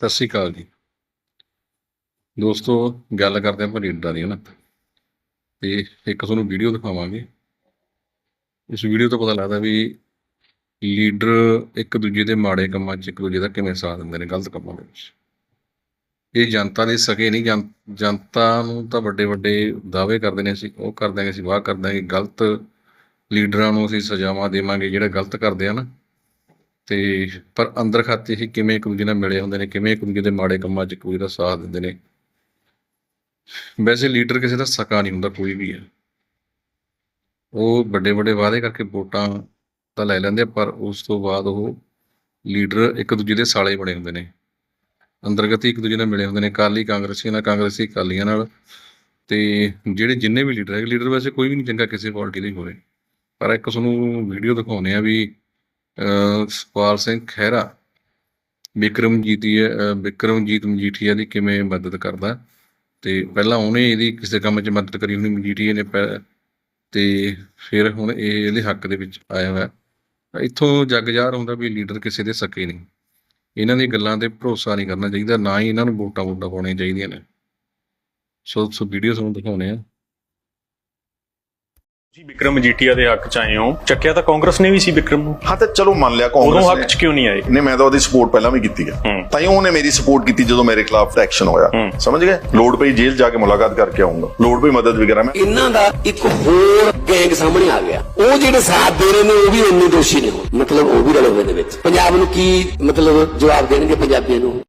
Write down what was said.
ਸਤਿ ਸ਼੍ਰੀ ਅਕਾਲ ਜੀ। ਦੋਸਤੋ, ਗੱਲ ਕਰਦੇ ਆਪਾਂ ਲੀਡਰਾਂ ਦੀ ਹਨਾ ਤੇ ਇੱਕ ਤੁਹਾਨੂੰ ਵੀਡੀਓ ਦਿਖਾਵਾਂਗੇ। ਇਸ ਵੀਡੀਓ ਤੋਂ ਪਤਾ ਲੱਗਦਾ ਵੀ ਲੀਡਰ ਇੱਕ ਦੂਜੇ ਦੇ ਮਾੜੇ ਕੰਮਾਂ 'ਚ ਇੱਕ ਦੂਜੇ ਦਾ ਕਿਵੇਂ ਸਾਥ ਦਿੰਦੇ ਨੇ, ਗਲਤ ਕੰਮਾਂ ਦੇ ਵਿੱਚ। ਇਹ ਜਨਤਾ ਦੇ ਸਕੇ ਨਹੀਂ, ਜਨ- ਜਨਤਾ ਨੂੰ ਤਾਂ ਵੱਡੇ ਵੱਡੇ ਦਾਅਵੇ ਕਰਦੇ ਨੇ ਅਸੀਂ, ਉਹ ਕਰ ਦਾਂਗੇ ਅਸੀਂ, ਵਾਹ ਕਰ ਦਾਂਗੇ ਗਲਤ ਲੀਡਰਾਂ ਨੂੰ ਅਸੀਂ ਸਜ਼ਾਵਾਂ ਦੇਵਾਂਗੇ, ਜਿਹੜਾ ਗਲਤ ਕਰਦੇ ਆ ਨਾ। ਤੇ ਪਰ ਅੰਦਰ ਖਾਤੇ ਹੀ ਕਿਵੇਂ ਇੱਕ ਦੂਜੇ ਨਾਲ ਮਿਲੇ ਹੁੰਦੇ ਨੇ, ਕਿਵੇਂ ਇੱਕ ਦੂਜੇ ਦੇ ਮਾੜੇ ਕੰਮਾਂ 'ਚ ਇੱਕ ਦੂਜੇ ਦਾ ਸਾਥ ਦਿੰਦੇ ਨੇ? ਵੈਸੇ ਲੀਡਰ ਕਿਸੇ ਦਾ ਸਕਾ ਨਹੀਂ ਹੁੰਦਾ, ਕੋਈ ਵੀ ਹੈ। ਉਹ ਵੱਡੇ ਵੱਡੇ ਵਾਅਦੇ ਕਰਕੇ ਵੋਟਾਂ ਤਾਂ ਲੈ ਲੈਂਦੇ ਪਰ ਉਸ ਤੋਂ ਬਾਅਦ ਉਹ ਲੀਡਰ ਇੱਕ ਦੂਜੇ ਦੇ ਸਾਲੇ ਬਣੇ ਹੁੰਦੇ ਨੇ। ਅੰਦਰਗਤੀ ਇੱਕ ਦੂਜੇ ਨਾਲ ਮਿਲੇ ਹੁੰਦੇ ਨੇ, ਅਕਾਲੀ ਕਾਂਗਰਸੀਆਂ ਨਾਲ, ਕਾਂਗਰਸੀ ਅਕਾਲੀਆਂ ਨਾਲ। ਤੇ ਜਿਹੜੇ ਜਿੰਨੇ ਵੀ ਲੀਡਰ ਹੈ ਲੀਡਰ ਵੈਸੇ ਕੋਈ ਵੀ ਨਹੀਂ ਚੰਗਾ ਕਿਸੇ ਪਾਰਟੀ ਦਾ ਹੀ ਹੋਵੇ। ਪਰ ਇੱਕ ਤੁਹਾਨੂੰ ਵੀਡੀਓ ਦਿਖਾਉਂਦੇ ਆ ਵੀ ਅਹ ਸੁਖਪਾਲ ਸਿੰਘ ਖਹਿਰਾ ਵਿਕਰਮਜੀਤ ਦੀ ਵਿਕਰਮਜੀਤ ਮਜੀਠੀਆ ਦੀ ਕਿਵੇਂ ਮਦਦ ਕਰਦਾ? ਤੇ ਪਹਿਲਾਂ ਉਹਨੇ ਇਹਦੀ ਕਿਸੇ ਕੰਮ 'ਚ ਮਦਦ ਕਰੀ ਹੋਣੀ, ਮਜੀਠੀਆ ਨੇ ਪਹਿ- ਤੇ ਫਿਰ ਹੁਣ ਇਹ ਇਹਦੇ ਹੱਕ ਦੇ ਵਿੱਚ ਆਇਆ ਹੋਇਆ। ਇੱਥੋਂ ਜੱਗ ਜ਼ਾਹਰ ਹੁੰਦਾ ਵੀ ਲੀਡਰ ਕਿਸੇ ਦੇ ਸਕੇ ਨਹੀਂ। ਇਹਨਾਂ ਦੀ ਗੱਲਾਂ ਤੇ ਭਰੋਸਾ ਨਹੀਂ ਕਰਨਾ ਚਾਹੀਦਾ, ਨਾ ਹੀ ਇਹਨਾਂ ਨੂੰ ਵੋਟਾਂ ਵੋਟਾਂ ਪਾਉਣੀਆਂ ਚਾਹੀਦੀਆਂ ਨੇ। ਸੋ ਸੋ ਵੀਡੀਓ ਤੁਹਾਨੂੰ ਦਿਖਾਉਣੇ ਆ ਤੁਸੀਂ ਵਿਕਰਮ ਮਜੀਠੀਆ ਦੇ ਹੱਕ ਚ ਆਏ ਹੋ। ਚੱਕਿਆ ਤਾਂ ਕਾਂਗਰਸ ਨੇ ਵੀ ਸੀ ਵਿਕਰਮ ਨੂੰ। ਹਾਂ ਤੇ ਚਲੋ ਮੰਨ ਲਿਆ ਉਦੋਂ ਕਾਂਗਰਸ ਹੱਕ ਨੇ ਚ ਕਿਉਂ ਨਹੀਂ ਆਏ? ਨਹੀਂ ਮੈਂ ਤਾਂ ਉਹਦੀ ਸਪੋਰਟ ਪਹਿਲਾਂ ਵੀ ਕੀਤੀ ਹੈ। ਤਾਂ ਹੀ ਉਹਨੇ ਮੇਰੀ ਸਪੋਰਟ ਕੀਤੀ ਜਦੋਂ ਮੇਰੇ ਖਿਲਾਫ ਐਕਸ਼ਨ ਹੋਇਆ। ਸਮਝ ਗਏ? ਲੋੜ ਪਈ ਜੇਲ੍ਹ ਜਾ ਕੇ ਮੁਲਾਕਾਤ ਕਰਕੇ ਆਉਂਗਾ ਲੋੜ ਪਈ ਮਦਦ ਵਗੈਰਾ ਮੈਂ। ਇਹਨਾਂ ਦਾ ਇੱਕ ਹੋਰ ਗੈਂਗ ਸਾਹਮਣੇ ਆ ਗਿਆ। ਉਹ ਜਿਹੜੇ ਸਾਥ ਦੇ ਰਹੇ ਨੇ ਉਹ ਵੀ ਉਨੇ ਦੋਸ਼ੀ ਨੇ। ਮਤਲਬ ਉਹ ਵੀ ਰਲੇ ਹੋਏ ਦੇ ਵਿੱਚ। ਪੰਜਾਬ ਨੂੰ ਕੀ ਮਤਲਬ ਜਵਾਬ ਦੇਣਗੇ ਪੰਜਾਬੀਆਂ ਨੂੰ?